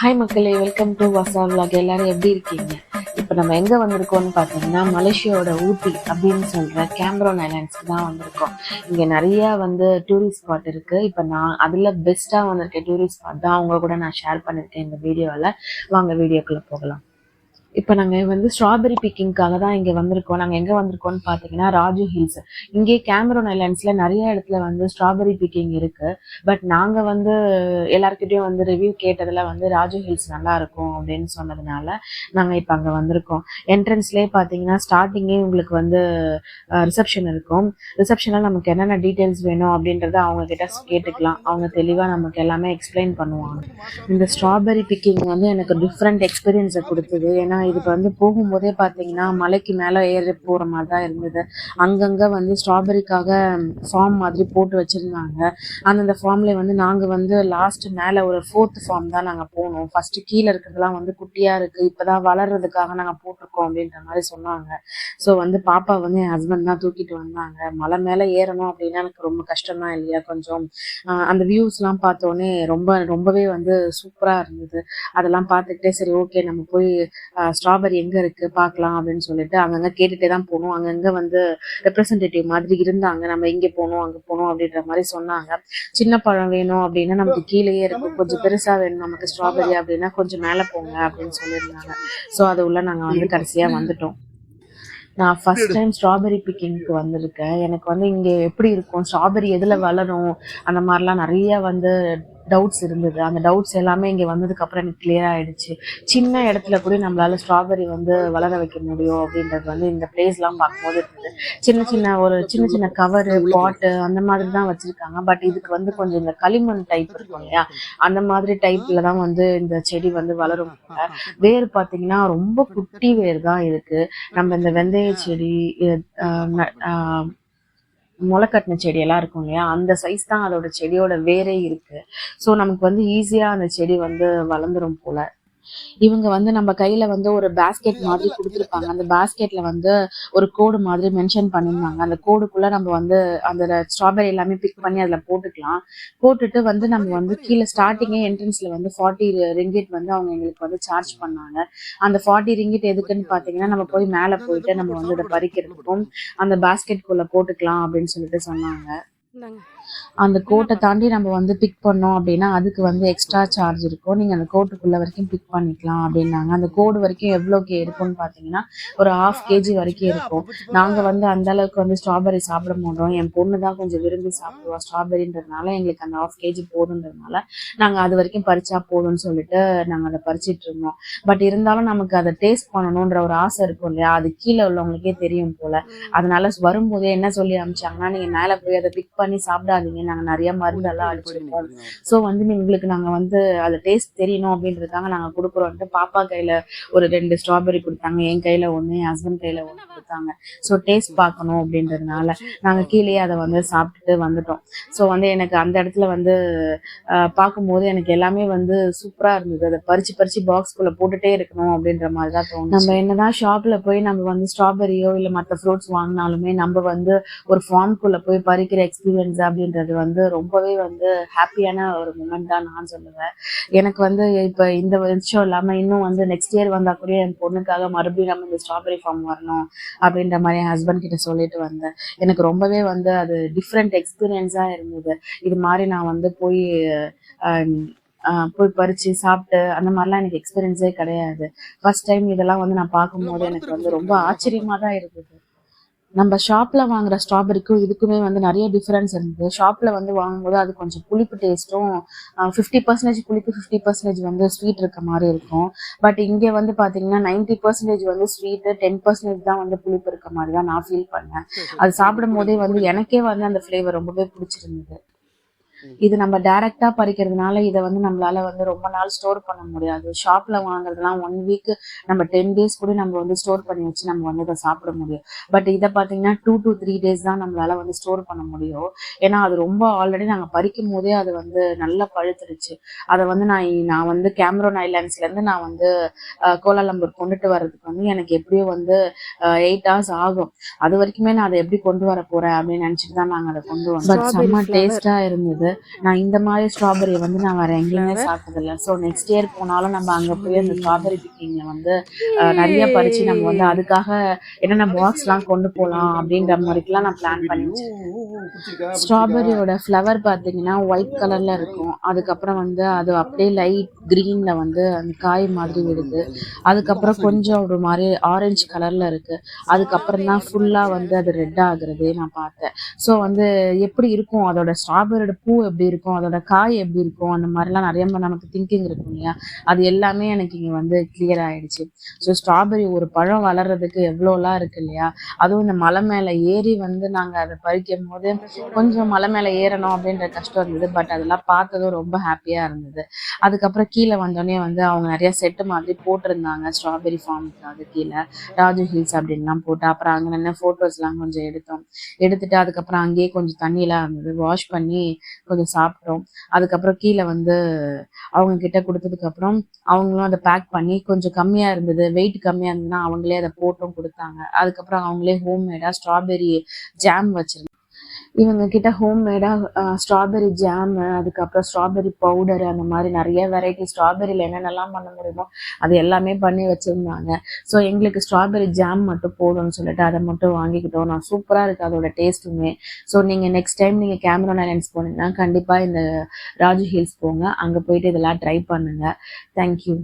Hi மக்களே welcome to வசா vlog எல்லாரும் எப்படி இருக்கீங்க? இப்போ நம்ம எங்கே வந்திருக்கோம்னு பார்த்தீங்கன்னா மலேசியாவோட ஊட்டி அப்படின்னு சொல்கிற கேம்ரோன் ஐலாண்ட்ஸ்க்கு தான் வந்திருக்கோம். இங்கே நிறையா வந்து டூரிஸ்ட் ஸ்பாட் இருக்குது இப்போ நான் அதில் பெஸ்ட்டாக வந்திருக்க டூரிஸ்ட் ஸ்பாட் தான். அவங்க கூட நான் ஷேர் பண்ணியிருக்கேன் இந்த வீடியோவில் வாங்க வீடியோக்குள்ளே போகலாம். இப்போ நாங்கள் வந்து ஸ்ட்ராபெரி பிக்கிங்காக தான் இங்கே வந்திருக்கோம். நாங்கள் எங்கே வந்திருக்கோம்னு பார்த்தீங்கன்னா ராஜு ஹில்ஸ் இங்கே கேமரோன் ஐலாண்ட்ஸில் நிறைய இடத்துல வந்து ஸ்ட்ராபெரி பிக்கிங் இருக்குது பட் நாங்கள் வந்து எல்லாருக்கிட்டையும் வந்து ரிவ்யூ கேட்டதில் வந்து ராஜு ஹில்ஸ் நல்லா இருக்கும் அப்படின்னு சொன்னதுனால நாங்கள் இப்போ அங்கே வந்திருக்கோம். என்ட்ரன்ஸ்லேயே பார்த்தீங்கன்னா ஸ்டார்டிங்கே உங்களுக்கு வந்து ரிசப்ஷன் இருக்கும். ரிசப்ஷனில் நமக்கு என்னென்ன டீட்டெயில்ஸ் வேணும் அப்படின்றத அவங்க கிட்ட கேட்டுக்கலாம். அவங்க தெளிவாக நமக்கு எல்லாமே எக்ஸ்பிளைன் பண்ணுவாங்க. இந்த ஸ்ட்ராபெரி பிக்கிங் வந்து எனக்கு டிஃப்ரெண்ட் எக்ஸ்பீரியன்ஸை கொடுத்தது. ஏன்னா இதுக்கு வந்து போகும்போதே பார்த்தீங்கன்னா மலைக்கு மேலே ஏறி போகிற மாதிரி தான் இருந்தது. அங்கங்கே வந்து ஸ்ட்ராபெரிக்காக ஃபார்ம் மாதிரி போட்டு வச்சுருந்தாங்க. அந்தந்த ஃபார்ம்ல வந்து நாங்கள் வந்து லாஸ்ட்டு மேலே ஒரு ஃபோர்த் ஃபார்ம் தான் நாங்கள் போனோம். ஃபஸ்ட்டு கீழே இருக்கிறதுலாம் வந்து குட்டியாக இருக்குது இப்போ தான் வளர்றதுக்காக நாங்கள் போட்டிருக்கோம் அப்படின்ற மாதிரி சொன்னாங்க. ஸோ வந்து பாப்பா வந்து என் ஹஸ்பண்ட் தான் தூக்கிட்டு வந்தாங்க. மலை மேலே ஏறணும் அப்படின்னா எனக்கு ரொம்ப கஷ்டம் தான் இல்லையா கொஞ்சம். அந்த வியூஸ்லாம் பார்த்தோன்னே ரொம்ப ரொம்பவே வந்து சூப்பராக இருந்தது. அதெல்லாம் பார்த்துக்கிட்டே சரி ஓகே நம்ம போய் ஸ்ட்ராபெரி எங்கே இருக்குது பார்க்கலாம் அப்படின்னு சொல்லிட்டு அங்கங்கே கேட்டுகிட்டே தான் போனோம். அங்கங்கே வந்து ரெப்ரசன்டேட்டிவ் மாதிரி இருந்தாங்க. நம்ம இங்கே போகணும் அங்கே போகணும் அப்படின்ற மாதிரி சொன்னாங்க. சின்ன பழம் வேணும் அப்படின்னா நமக்கு கீழேயே இருக்கும். கொஞ்சம் பெருசாக வேணும் நமக்கு ஸ்ட்ராபெரி அப்படின்னா கொஞ்சம் மேலே போங்க அப்படின்னு சொல்லியிருந்தாங்க. ஸோ அது உள்ள நாங்கள் வந்து கடைசியாக வந்துட்டோம். நான் ஃபர்ஸ்ட் டைம் ஸ்ட்ராபெரி பிக்கிங்க்கு வந்திருக்கேன். எனக்கு வந்து இங்கே எப்படி இருக்கும்? ஸ்ட்ராபெரி எதில் வளரும்? அந்த மாதிரிலாம் நிறைய வந்து டவுட்ஸ் இருந்தது. அந்த டவுட்ஸ் எல்லாமே இங்கே வந்ததுக்கப்புறம் எனக்கு கிளியர் ஆயிடுச்சு. சின்ன இடத்துல கூட நம்மளால ஸ்ட்ராபெரி வந்து வளர வைக்க முடியும் அப்படின்றது வந்து இந்த பிளேஸ்லாம் பார்க்கும்போது இருந்தது. சின்ன சின்ன ஒரு சின்ன சின்ன கவரு பாட்டு அந்த மாதிரி தான் வச்சுருக்காங்க. பட் இதுக்கு வந்து கொஞ்சம் இந்த களிமண் டைப் இருக்கும் இல்லையா? அந்த மாதிரி டைப்ல தான் வந்து இந்த செடி வந்து வளரும். வேர் பார்த்தீங்கன்னா ரொம்ப குட்டி வேர் தான் இருக்கு. நம்ம இந்த வெந்தய செடி முளை கட்டின முளைக்கட்டின செடியெல்லாம் இருக்கும் இல்லையா? அந்த சைஸ் தான் அதோட செடியோட வேரே இருக்குது ஸோ நமக்கு வந்து ஈஸியாக அந்த செடி வந்து வளர்ந்துரும் போல். இவங்க வந்து நம்ம கையில வந்து ஒரு பேஸ்கெட் மாதிரி கொடுத்துருப்பாங்க. அந்த பேஸ்கெட்ல வந்து ஒரு கோடு மாதிரி மென்ஷன் பண்ணியிருந்தாங்க. அந்த கோடுக்குள்ள நம்ம வந்து அந்த ஸ்ட்ராபெரி எல்லாமே பிக் பண்ணி அதுல போட்டுக்கலாம். போட்டுட்டு வந்து நம்ம வந்து கீழே ஸ்டார்டிங்கே என்ட்ரன்ஸ்ல வந்து ஃபார்ட்டி ரிங்கிட் வந்து அவங்க எங்களுக்கு வந்து சார்ஜ் பண்ணாங்க. அந்த ஃபார்ட்டி ரிங்கிட் எதுக்குன்னு பாத்தீங்கன்னா நம்ம போய் மேலே போயிட்டு நம்ம வந்து இதை பறிக்கிறதுக்கும் அந்த பேஸ்கெட்குள்ள போட்டுக்கலாம் அப்படின்னு சொல்லிட்டு சொன்னாங்க. அந்த கோட்டை தாண்டி நம்ம வந்து பிக் பண்ணோம் அப்படின்னா அதுக்கு வந்து எக்ஸ்ட்ரா சார்ஜ் இருக்கும். நீங்கள் அந்த கோட்டுக்குள்ள வரைக்கும் பிக் பண்ணிக்கலாம் அப்படின்னாங்க. அந்த கோடு வரைக்கும் எவ்வளோக்கு இருக்கும்னு பார்த்தீங்கன்னா ஒரு ஹாஃப் கேஜி வரைக்கும் இருக்கும். நாங்கள் வந்து அந்த அளவுக்கு வந்து ஸ்ட்ராபெரி சாப்பிட மாட்டோம். என் பொண்ணு தான் கொஞ்சம் விரும்பி சாப்பிடுவா ஸ்ட்ராபெரின்றதுனால எங்களுக்கு அந்த ஹாஃப் கேஜி போதுன்றதுனால நாங்கள் அது வரைக்கும் பறிச்சா போதும்னு சொல்லிட்டு நாங்கள் அதை பறிச்சிட்டு இருந்தோம். பட் இருந்தாலும் நமக்கு அதை டேஸ்ட் பண்ணணுன்ற ஒரு ஆசை இருக்கும் இல்லையா? அது கீழே உள்ளவங்களுக்கே தெரியும் போல. அதனால வரும்போதே என்ன சொல்லி அமிச்சாங்கன்னா நீங்க மேல போய் அதை பிக் பண்ணி சாப்பிடாதீங்க நாங்க நிறைய மருந்தெல்லாம் அடிச்சிருக்கோம் ஸோ வந்து உங்களுக்கு நாங்க வந்து அதை டேஸ்ட் தெரியணும் அப்படின்றதுக்காக நாங்க கொடுக்குறோன்ட்டு பாப்பா கையில ஒரு ரெண்டு ஸ்ட்ராபெரி கொடுத்தாங்க. என் கையில ஒண்ணு என் ஹஸ்பண்ட் கையில ஒண்ணு கொடுத்தாங்க. ஸோ டேஸ்ட் பார்க்கணும் அப்படின்றதுனால நாங்க கீழேயே அதை வந்து சாப்பிட்டுட்டு வந்துட்டோம். ஸோ வந்து எனக்கு அந்த இடத்துல வந்து பார்க்கும்போது எனக்கு எல்லாமே வந்து சூப்பரா இருந்தது. அதை பறிச்சு பறிச்சு பாக்ஸ்குள்ள போட்டுட்டே இருக்கணும் அப்படின்ற மாதிரி தான் தோணும் நம்ம என்னதான் ஷாப்ல போய் நம்ம வந்து ஸ்ட்ராபெரியோ இல்ல மற்ற ஃப்ரூட்ஸ் வாங்கினாலுமே நம்ம வந்து ஒரு ஃபார்ம்குள்ள போய் பறிக்கிற எக்ஸ்பீரியன்ஸ் அப்படின்றது வந்து ரொம்பவே வந்து ஹாப்பியான ஒரு மூமெண்ட் தான் நான் சொல்லுவேன். எனக்கு வந்து இப்போ இந்த வருஷம் இல்லாம இன்னும் வந்து நெக்ஸ்ட் இயர் வந்தா கூட என் பொண்ணுக்காக மறுபடியும் நம்ம இந்த ஸ்ட்ராபெரி ஃபார்ம் வரணும் அப்படின்ற மாதிரி என் ஹஸ்பண்ட் கிட்ட சொல்லிட்டு வந்தேன். எனக்கு ரொம்பவே வந்து அது டிஃப்ரெண்ட் எக்ஸ்பீரியன்ஸா இருந்தது. இது மாதிரி நான் வந்து போய் போய் பறிச்சு சாப்பிட்டு அந்த மாதிரிலாம் எனக்கு எக்ஸ்பீரியன்ஸே கிடையாது. ஃபர்ஸ்ட் டைம் இதெல்லாம் வந்து நான் பார்க்கும்போது எனக்கு வந்து ரொம்ப ஆச்சரியமா தான் இருந்தது. நம்ம ஷாப்ல வாங்குற ஸ்ட்ராபெரிக்கும் இதுக்குமே வந்து நிறைய டிஃபரன்ஸ் இருந்தது ஷாப்ல வந்து வாங்கும்போது அது கொஞ்சம் புளிப்பு டேஸ்ட்டும் ஃபிஃப்டி பர்சன்டேஜ் புளிப்பு ஃபிஃப்டி பர்சன்டேஜ் வந்து ஸ்வீட் இருக்க மாதிரி இருக்கும். பட் இங்கே வந்து பார்த்தீங்கன்னா நைன்டி பர்சன்டேஜ் வந்து ஸ்வீட்டு டென் பர்சன்டேஜ் தான் வந்து புளிப்பு இருக்க மாதிரி தான் நான் ஃபீல் பண்ணேன். அது சாப்பிடும் போதே வந்து எனக்கே வந்து அந்த ஃப்ளேவர் ரொம்பவே பிடிச்சிருந்தது. இது நம்ம டைரக்டா பறிக்கிறதுனால இதை வந்து நம்மளால வந்து ரொம்ப நாள் ஸ்டோர் பண்ண முடியாது. ஷாப்ல வாங்குறதுலாம் ஒன் வீக் நம்ம டென் டேஸ் கூட நம்ம வந்து ஸ்டோர் பண்ணி வச்சு நம்ம வந்து இதை சாப்பிட முடியும். பட் இதை பார்த்தீங்கன்னா டூ to த்ரீ டேஸ் தான் நம்மளால வந்து ஸ்டோர் பண்ண முடியும். ஏன்னா அது ரொம்ப ஆல்ரெடி நாங்கள் பறிக்கும் போதே அது வந்து நல்லா பழுத்துருச்சு. அதை வந்து நான் நான் வந்து கேமரோன் ஐலாண்ட்ஸ்ல இருந்து நான் வந்து கோலாலம்பூர் கொண்டுட்டு வர்றதுக்கு வந்து எனக்கு எப்படியும் வந்து எயிட் ஹவர்ஸ் ஆகும். அது வரைக்குமே நான் அதை எப்படி கொண்டு வர போறேன் அப்படின்னு நினைச்சிட்டு தான் நாங்கள் அதை கொண்டு வந்தோம். செம்ம டேஸ்டா இருந்தது. இருந்தது நான் இந்த மாதிரி ஸ்ட்ராபெரி வந்து நான் வேற எங்கேயுமே சாப்பிட்டதில்ல. ஸோ நெக்ஸ்ட் இயர் போனாலும் நம்ம அங்கே போய் அந்த ஸ்ட்ராபெரி பிக்கிங்ல வந்து நிறைய பறிச்சு நம்ம வந்து அதுக்காக என்னென்ன பாக்ஸ்லாம் கொண்டு போகலாம் அப்படின்ற மாதிரிக்கெல்லாம் நான் பிளான் பண்ணி வச்சிருக்கேன் ஸ்ட்ராபெரியோட ஃப்ளவர் பார்த்தீங்கன்னா ஒயிட் கலர்ல இருக்கும். அதுக்கப்புறம் வந்து அது அப்படியே லைட் கிரீன்ல வந்து அந்த காய் மாதிரி விடுது அதுக்கப்புறம் கொஞ்சம் ஒரு மாதிரி ஆரஞ்சு கலர்ல இருக்கு. அதுக்கப்புறம் தான் ஃபுல்லா வந்து அது ரெட் ஆகுறது நான் பார்த்தேன். ஸோ வந்து எப்படி இருக்கும் அதோட ஸ்ட்ராபெரியோட பூ எப்படி இருக்கும் அதோட காய் எப்படி இருக்கும் அந்த மாதிரிலாம் நிறைய நமக்கு திங்கிங் இருக்கும் இல்லையா? அது எல்லாமே எனக்கு இங்கே வந்து கிளியர் ஆயிடுச்சு. ஸோ ஸ்ட்ராபெரி ஒரு பழம் வளர்றதுக்கு எவ்வளோலாம் இருக்கு இல்லையா? அதுவும் இந்த மலை மேலே ஏறி வந்து நாங்கள் அதை பறிக்கும் போது கொஞ்சம் மலை மேலே ஏறணும் அப்படின்ற கஷ்டம் இருந்தது. பட் அதெல்லாம் பார்த்ததும் ரொம்ப ஹாப்பியாக இருந்தது. அதுக்கப்புறம் கீழே வந்தோடனே வந்து அவங்க நிறைய செட்டு மாதிரி போட்டிருந்தாங்க ஸ்ட்ராபெரி ஃபார்முக்காக கீழே. ராஜு ஹில்ஸ் அப்படின்லாம் போட்டு அப்புறம் அங்கே நின்று ஃபோட்டோஸ்லாம் கொஞ்சம் எடுத்தோம். எடுத்துட்டு அதுக்கப்புறம் அங்கேயே கொஞ்சம் தண்ணியெலாம் இருந்தது. வாஷ் பண்ணி கொஞ்சம் சாப்பிட்றோம் அதுக்கப்புறம் கீழே வந்து அவங்க கிட்ட கொடுத்ததுக்கப்புறம் அவங்களும் அதை பேக் பண்ணி கொஞ்சம் கம்மியாக இருந்தது. வெயிட் கம்மியாக இருந்ததுன்னா அவங்களே அதை போட்டும் கொடுத்தாங்க. அதுக்கப்புறம் அவங்களே ஹோம்மேடாக ஸ்ட்ராபெரி ஜாம் வச்சிருந்தாங்க. இவங்க கிட்ட ஹோம்மேடாக ஸ்ட்ராபெரி ஜாமு அதுக்கப்புறம் ஸ்ட்ராபெரி பவுடர் அந்த மாதிரி நிறைய வெரைட்டி ஸ்ட்ராபெரியில் என்னென்னலாம் பண்ண முடியுமோ அது எல்லாமே பண்ணி வச்சுருந்தாங்க. ஸோ எங்களுக்கு ஸ்ட்ராபெரி ஜாம் மட்டும் போதும்னு சொல்லிட்டு அதை மட்டும் வாங்கிக்கிட்டோம். நான் சூப்பராக இருக்குது அதோட டேஸ்ட்டுமே ஸோ நீங்கள் நெக்ஸ்ட் டைம் நீங்கள் கேமரா ஐலாண்ட்ஸ் போனீங்கன்னா கண்டிப்பாக இந்த ராஜு ஹில்ஸ் போங்க. அங்கே போயிட்டு இதெல்லாம் ட்ரை பண்ணுங்கள் தேங்க்யூ